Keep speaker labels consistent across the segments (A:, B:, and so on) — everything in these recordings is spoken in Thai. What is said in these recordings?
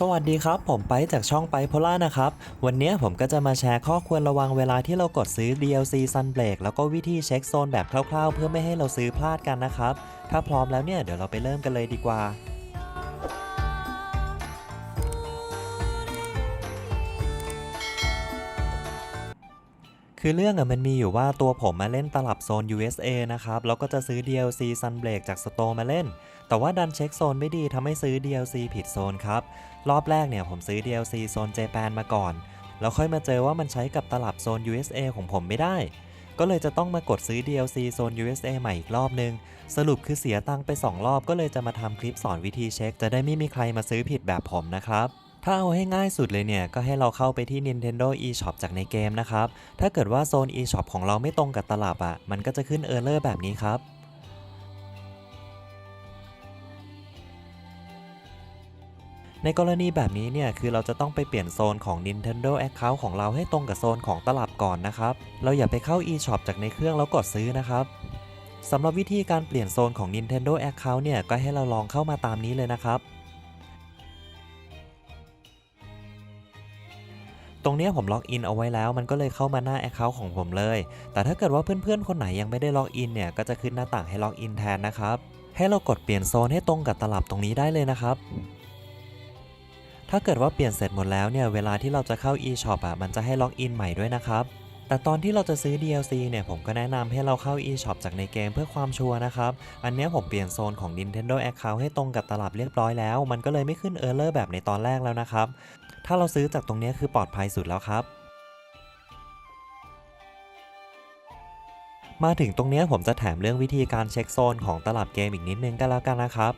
A: สวัสดีครับ ผมไปจากช่องไปโพล่านะครับ วันนี้ผมก็จะมาแชร์ข้อควรระวังเวลาที่เรากดซื้อ DLC Sunbreak แล้วก็วิธีเช็คโซนแบบคร่าวๆ เพื่อไม่ให้เราซื้อพลาดกันนะครับ ถ้าพร้อมแล้วเนี่ยเดี๋ยวเราไปเริ่มกันเลยดีกว่า คือเรื่องอะมันมีอยู่ว่าตัวผมมาเล่นตลับโซน USA นะครับ แล้วก็จะซื้อ DLC Sunbreak จากสโตร์มาเล่น แต่ว่าดันเช็คโซนไม่ดีทำให้ซื้อ DLC ผิดโซนครับ รอบแรกเนี่ยผมซื้อ DLC โซนเจแปนมาก่อน แล้วค่อยมาเจอว่ามันใช้กับตลับโซน USA ของผมไม่ได้ ก็เลยจะต้องมากดซื้อ DLC โซน USA ใหม่อีกรอบนึง สรุปคือเสียตังค์ไป 2 รอบก็เลยจะมาทำคลิปสอนวิธีเช็ค จะได้ไม่มีใครมาซื้อผิดแบบผมนะครับ ถ้าเอาให้ง่ายสุดเลยเนี่ย ก็ให้เราเข้าไปที่ Nintendo eShop จากในเกมนะครับ ถ้าเกิดว่าโซน eShop ของเราไม่ตรงกับตลับอะ่ะ มันก็จะขึ้นเออร์เลอร์แบบนี้ครับในกรณีแบบนี้เนี่ยคือเราจะต้องไปเปลี่ยนโซนของ Nintendo Account ของเราให้ตรงกับโซนของตลับก่อนนะครับ เราอย่าไปเข้า eShop จากในเครื่องแล้วกดซื้อนะครับสำหรับวิธีการเปลี่ยนโซนของ Nintendo Account เนี่ยก็ให้เราลองเข้ามาตามนี้เลยนะครับ ตรงนี้ผมล็อกอินเอาไว้แล้วมันก็เลยเข้ามาหน้า Account ของผมเลย แต่ถ้าเกิดว่าเพื่อนๆ คนไหนยังไม่ได้ล็อกอินเนี่ยก็จะขึ้นหน้าต่างให้ล็อกอินแทนนะครับ ให้เรากดเปลี่ยนโซนให้ตรงกับตลับตรงนี้ได้เลยนะครับ ถ้าเกิดว่าเปลี่ยนเสร็จหมดแล้วเนี่ยเวลาที่เราจะเข้า eShop อะมันจะให้ล็อกอินใหม่ด้วยนะครับแต่ตอนที่เราจะซื้อ DLC เนี่ยผมก็แนะนำให้เราเข้า eShop จากในเกมเพื่อความชัวร์นะครับ อันเนี้ยผมเปลี่ยนโซนของ Nintendo Account ให้ตรงกับตลับเรียบร้อยแล้ว มันก็เลยไม่ขึ้นเออร์เลอร์แบบในตอนแรกแล้วนะครับ ถ้าเราซื้อจากตรงนี้คือปลอดภัยสุดแล้วครับ มาถึงตรงนี้ผมจะแถมเรื่องวิธีการเช็คโซนของตลับเกมอีกนิดนึงก็แล้วกันนะครับ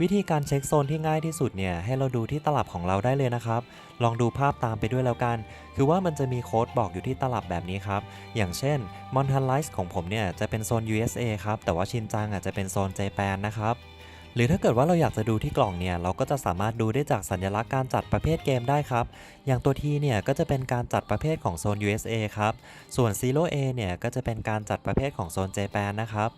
A: วิธีการเช็คโซนที่ง่ายที่สุดเนี่ยให้เราดูที่ตลับของเราได้เลยนะครับ ลองดูภาพตามไปด้วยแล้วกัน คือว่ามันจะมีโค้ดบอกอยู่ที่ตลับแบบนี้ครับ อย่างเช่น m o n t a n l i z e ของผมเนี่ยจะเป็นโซน USA ครับ แต่ว่าชินจังอาจจะเป็นโซน Japan นะครับ หรือถ้าเกิดว่าเราอยากจะดูที่กล่องเนี่ยเราก็จะสามารถดูได้จากสัญลักษณ์การจัดประเภทเกมได้ครับ อย่างตัว T เนี่ยก็จะเป็นการจัดประเภทของโซน USA ครับ ส่วน Zero A เนี่ยก็จะเป็นการจัดประเภทของโซน Japan นะครับ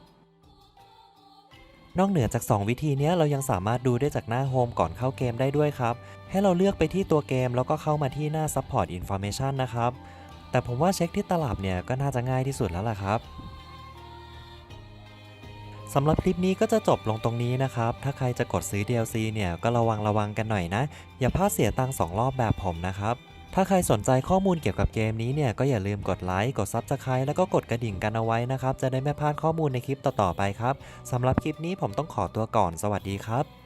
A: นอกเหนือจาก 2 วิธีนี้เรายังสามารถดูได้จากหน้าโฮมก่อนเข้าเกมได้ด้วยครับ ให้เราเลือกไปที่ตัวเกมแล้วก็เข้ามาที่หน้า Support Information นะครับ แต่ผมว่าเช็คที่ตลับเนี่ยก็น่าจะง่ายที่สุดแล้วล่ะครับ สำหรับคลิปนี้ก็จะจบลงตรงนี้นะครับ ถ้าใครจะกดซื้อ DLC เนี่ยก็ระวังระวังกันหน่อยนะ อย่าพลาดเสียตังค์สองรอบแบบผมนะครับ ถ้าใครสนใจข้อมูลเกี่ยวกับเกมนี้เนี่ยก็อย่าลืมกดไลค์ กด Subscribe แล้วก็กดกระดิ่งกันเอาไว้นะครับ จะได้ไม่พลาดข้อมูลในคลิปต่อๆไปครับ สำหรับคลิปนี้ผมต้องขอตัวก่อน สวัสดีครับ